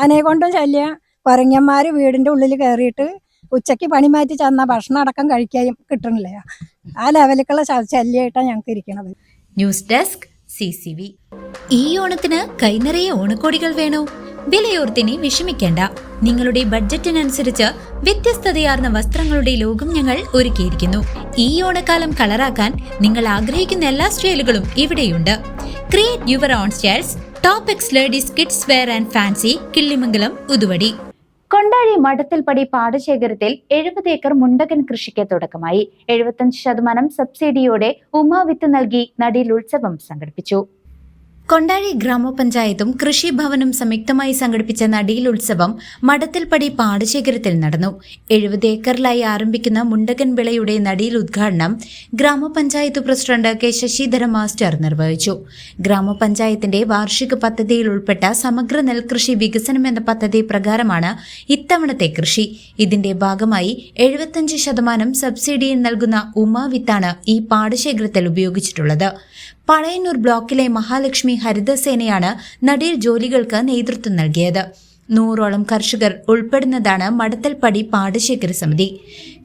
ആനയെ കൊണ്ടും ശല്യം. കുരങ്ങന്മാർ വീടിന്റെ ഉള്ളിൽ കയറിയിട്ട് ഉച്ചയ്ക്ക് പണി മാറ്റി ചെന്ന ഭക്ഷണം അടക്കം കഴിക്കുകയും കിട്ടണില്ല. ആ ലെവലിലേക്കുള്ള ശല്യമായിട്ടാണ് ഞങ്ങൾക്ക് ഇരിക്കണത്. News desk C C V. ഈ ഓണത്തിന് കൈനിറയെ ഓണക്കോടികൾ വേണോ? വിലയോർത്തിനി വിഷമിക്കേണ്ട. നിങ്ങളുടെ ബഡ്ജറ്റിനനുസരിച്ച് വ്യത്യസ്തതയാർന്ന വസ്ത്രങ്ങളുടെ ലോകം ഞങ്ങൾ ഒരുക്കിയിരിക്കുന്നു. ഈ ഓണക്കാലം കളറാക്കാൻ നിങ്ങൾ ആഗ്രഹിക്കുന്ന എല്ലാ സ്റ്റൈലുകളും ഇവിടെയുണ്ട്. Create your own styles top X ladies kids wear and fancy Killimangalam Uthuvadi Kondazhi Madathilpadi പാടശേഖരത്തിൽ എഴുപത് ഏക്കർ മുണ്ടകൻ കൃഷിക്ക് തുടക്കമായി. എഴുപത്തഞ്ച് ശതമാനം സബ്സിഡിയോടെ ഉമാവിത്ത് നൽകി നടിയിൽ ഉത്സവം സംഘടിപ്പിച്ചു. കൊണ്ടാഴി ഗ്രാമപഞ്ചായത്തും കൃഷിഭവനും സംയുക്തമായി സംഘടിപ്പിച്ച നടിയിൽ ഉത്സവം മടത്തിൽപ്പടി പാടശേഖരത്തിൽ നടന്നു. എഴുപത് ഏക്കറിലായി ആരംഭിക്കുന്ന മുണ്ടകൻ വിളയുടെ നടിയിൽ ഉദ്ഘാടനം ഗ്രാമപഞ്ചായത്ത് പ്രസിഡന്റ് കെ ശശിധര മാസ്റ്റർ നിർവഹിച്ചു. ഗ്രാമപഞ്ചായത്തിന്റെ വാർഷിക പദ്ധതിയിൽ ഉൾപ്പെട്ട സമഗ്ര നെൽകൃഷി വികസനം എന്ന പദ്ധതി പ്രകാരമാണ് ഇത്തവണത്തെ കൃഷി. ഇതിന്റെ ഭാഗമായി എഴുപത്തഞ്ച് ശതമാനം സബ്സിഡിയിൽ നൽകുന്ന ഉമാവിത്താണ് ഈ പാടശേഖരത്തിൽ ഉപയോഗിച്ചിട്ടുള്ളത്. പഴയന്നൂർ ബ്ലോക്കിലെ മഹാലക്ഷ്മി ഹരിതസേനയാണ് നടീൽ ജോലികൾക്ക് നേതൃത്വം നൽകിയത്. നൂറോളം കർഷകർ ഉൾപ്പെടുന്നതാണ് മടത്തൽപ്പടി പാടശേഖര സമിതി.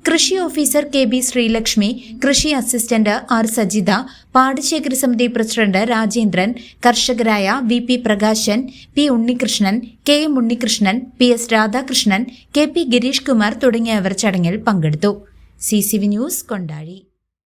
കൃഷി ഓഫീസർ കെ ബി ശ്രീലക്ഷ്മി കൃഷി അസിസ്റ്റന്റ് ആർ സജിത പാടശേഖര സമിതി president Rajendran കർഷകരായ V P Prakashan P Unnikrishnan K M Unnikrishnan P S Radhakrishnan K P Gireesh Kumar തുടങ്ങിയവർ ചടങ്ങിൽ പങ്കെടുത്തു. C news Kondazhi.